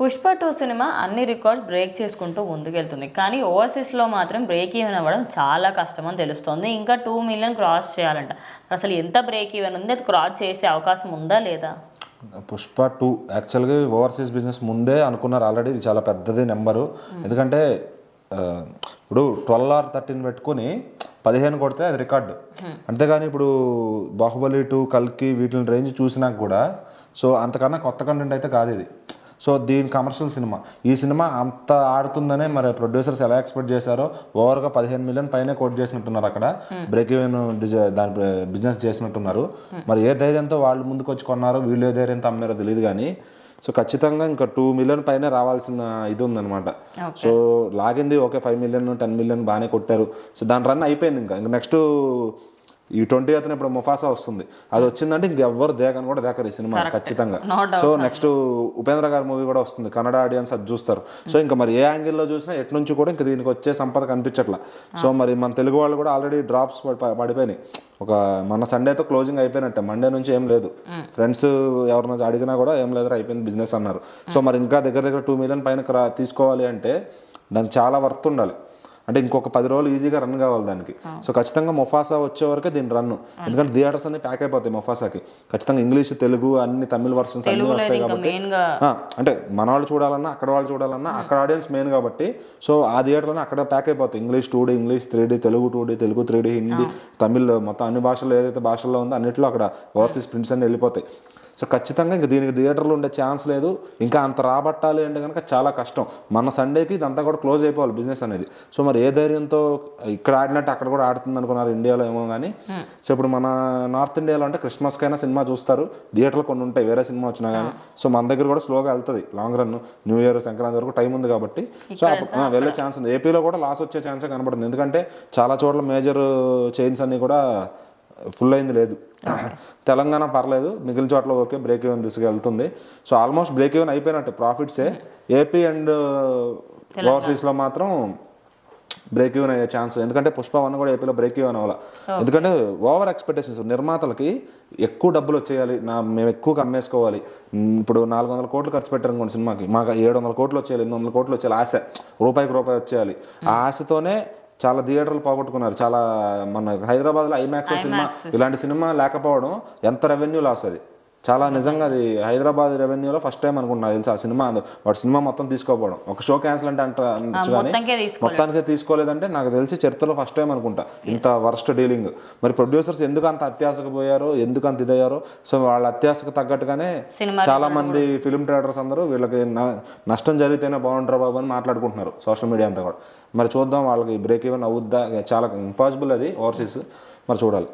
Pushpa two cinema అన్ని records break చేసుకుంటూ ముందుకెళ్తుంది. కానీ ఓవర్సీస్లో మాత్రం బ్రేక్ ఈవెన్ అవ్వడం చాలా కష్టం అని తెలుస్తోంది. ఇంకా టూ మిలియన్ క్రాస్ చేయాలంట. అసలు ఎంత బ్రేక్ ఈవెన్ ఉంది? అది క్రాస్ చేసే అవకాశం ఉందా లేదా? పుష్ప టూ యాక్చువల్గా ఓవర్సీస్ బిజినెస్ ముందే అనుకున్నారు ఆల్రెడీ ఇది చాలా పెద్దది నెంబరు ఎందుకంటే ఆ, ఇప్పుడు ట్వెల్వ్ ఆర్ థర్టీన్ పెట్టుకొని పదిహేను కొడితే అది రికార్డు అంతేగాని ఇప్పుడు బాహుబలి టూ కల్కి వీటిని రేంజ్ చూసినాక కూడా సో అంతకన్నా కొత్త కంటెంట్ అయితే కాదు ఇది. సో దీని కమర్షియల్ సినిమా ఈ సినిమా అంత ఆడుతుందనే మరి ప్రొడ్యూసర్స్ ఎలా ఎక్స్పెక్ట్ చేశారో ఓవర్గా పదిహేను మిలియన్ పైనే కోట్ చేసినట్టున్నారు అక్కడ. బ్రేక్ ఈవెన్ దాని బిజినెస్ చేసినట్టున్నారు. మరి ఏ ధైర్యంతో వాళ్ళు ముందుకు వచ్చి కొన్నారో వీళ్ళు ఏ ధైర్యంతో అమ్మారో తెలియదు కానీ సో ఖచ్చితంగా ఇంకా టూ మిలియన్ పైనే రావాల్సిన ఇది ఉందన్నమాట సో లాగింది okay five million ten million బాగానే కొట్టారు. సో దాని రన్ అయిపోయింది ఇంకా. ఇంకా నెక్స్ట్ ఈ ట్వంటీ అతను ఇప్పుడు ముఫాసా వస్తుంది. అది వచ్చిందంటే ఇంకెవ్వరు దేకని కూడా దేకరు ఈ సినిమా ఖచ్చితంగా. సో నెక్స్ట్ ఉపేంద్ర గారి మూవీ కూడా వస్తుంది కన్నడ ఆడియన్స్ అది చూస్తారు. సో ఇంకా మరి ఏ యాంగిల్లో చూసినా ఎటు నుంచి కూడా ఇంకా దీనికి వచ్చే సంపద కనిపించట్లా. సో మరి మన తెలుగు వాళ్ళు కూడా ఆల్రెడీ డ్రాప్స్ పడిపోయినాయి. ఒక మన సండేతో క్లోజింగ్ అయిపోయినట్టే మండే నుంచి ఏం లేదు. ఫ్రెండ్స్ ఎవరినైనా అడిగినా కూడా ఏం లేదు అయిపోయింది బిజినెస్ అన్నారు. సో మరి ఇంకా దగ్గర దగ్గర టూ మిలియన్ పైన తీసుకోవాలి అంటే దానికి చాలా వర్త్ ఉండాలి. అంటే ఇంకొక పది రోజులు ఈజీగా రన్ కావాలి దానికి. సో ఖచ్చితంగా మొఫాసా వచ్చే వరకే దీని రన్ ఎందుకంటే థియేటర్స్ అన్ని ప్యాక్ అయిపోతాయి మొఫాసాకి. ఖచ్చితంగా ఇంగ్లీష్ తెలుగు అన్ని తమిళ వర్షన్స్ అన్ని వస్తాయి కాబట్టి అంటే మన వాళ్ళు చూడాలన్నా అక్కడ వాళ్ళు చూడాలన్నా అక్కడ ఆడియన్స్ మెయిన్ కాబట్టి. సో ఆ థియేటర్లోనే అక్కడ ప్యాక్ అయిపోతాయి. English two D English three D Telugu two D Telugu three D Hindi Tamil మొత్తం అన్ని భాషల్లో ఏదైతే భాషల్లో ఉందో అన్నిట్లో అక్కడ ఓవర్సీస్ ప్రింట్స్ అన్ని వెళ్ళిపోతాయి. సో ఖచ్చితంగా ఇంకా దీనికి థియేటర్లో ఉండే ఛాన్స్ లేదు. ఇంకా అంత రాబట్టాలి అంటే కనుక చాలా కష్టం. మన సండేకి ఇదంతా కూడా క్లోజ్ అయిపోవాలి బిజినెస్ అనేది. సో మరి ఏ ధైర్యంతో ఇక్కడ ఆడినట్టు అక్కడ కూడా ఆడుతుంది అనుకున్నారు ఇండియాలో ఏమో కానీ సో ఇప్పుడు మన నార్త్ ఇండియాలో అంటే క్రిస్మస్కైనా సినిమా చూస్తారు. థియేటర్లు కొన్ని ఉంటాయి వేరే సినిమా వచ్చినా కానీ సో మన దగ్గర కూడా స్లోగా వెళ్తుంది. Long run new year Sankranti వరకు టైం ఉంది కాబట్టి. సో వెళ్ళే ఛాన్స్ ఉంది. ఏపీలో కూడా లాస్ వచ్చే ఛాన్సే కనబడుతుంది. ఎందుకంటే చాలా చోట్ల మేజర్ చైన్స్ అన్ని కూడా ఫుల్ అయింది లేదు. తెలంగాణ పర్లేదు మిగిలిన చోట్ల ఓకే బ్రేక్ ఈవెన్ దిశగా వెళ్తుంది. సో ఆల్మోస్ట్ బ్రేక్ ఈవెన్ అయిపోయినట్టు ప్రాఫిట్సే ఏపీ అండ్ ఓవర్సీస్లో మాత్రం బ్రేక్ ఈవెన్ అయ్యే ఛాన్స్ ఎందుకంటే పుష్ప వన్ కూడా ఏపీలో బ్రేక్ ఈవెన్ అవ్వాలి. ఎందుకంటే ఓవర్ ఎక్స్పెక్టేషన్స్ నిర్మాతలకి ఎక్కువ డబ్బులు వచ్చేయాలి. నా మేము ఎక్కువ అమ్మేసుకోవాలి ఇప్పుడు నాలుగు వందల కోట్లు ఖర్చు పెట్టారు అనుకోండి సినిమాకి. మాకు ఏడు వందల కోట్లు వచ్చేయాలి ఎనిమిది వందల కోట్లు వచ్చేయాలి. ఆశ రూపాయికి రూపాయి వచ్చేయాలి. ఆ ఆశతోనే చాలా థియేటర్లు పోగొట్టుకున్నారు. చాలా మన హైదరాబాద్లో ఐమాక్స్ సినిమా ఇలాంటి సినిమా లేకపోవడం ఎంత రెవెన్యూ లాస్ అది. చాలా నిజంగా అది హైదరాబాద్ రెవెన్యూలో ఫస్ట్ టైం అనుకుంటున్నా తెలుసు ఆ సినిమా. వాడు సినిమా మొత్తం తీసుకోపోవడం. ఒక షో క్యాన్సిల్ అంటే అంట అనొచ్చు కానీ మొత్తానికి తీసుకోలేదంటే నాకు తెలిసి చరిత్రలో ఫస్ట్ టైం అనుకుంటా. ఇంత వర్స్ట్ డీలింగ్ మరి ప్రొడ్యూసర్స్ ఎందుకు అంత అత్యాశకు పోయారో? ఎందుకు అంత ఇదయ్యారో? సో వాళ్ళ అత్యాశకు తగ్గట్టుగానే చాలా మంది ఫిల్మ్ ట్రేడర్స్ అందరూ వీళ్ళకి నష్టం జరిగితేనే బాగుంటారు బాబు అని మాట్లాడుకుంటున్నారు సోషల్ మీడియా అంతా కూడా. మరి చూద్దాం వాళ్ళకి బ్రేక్ ఈవెన్ అవుద్దా? చాలా ఇంపాసిబుల్ అది ఓవర్సీస్ మరి చూడాలి.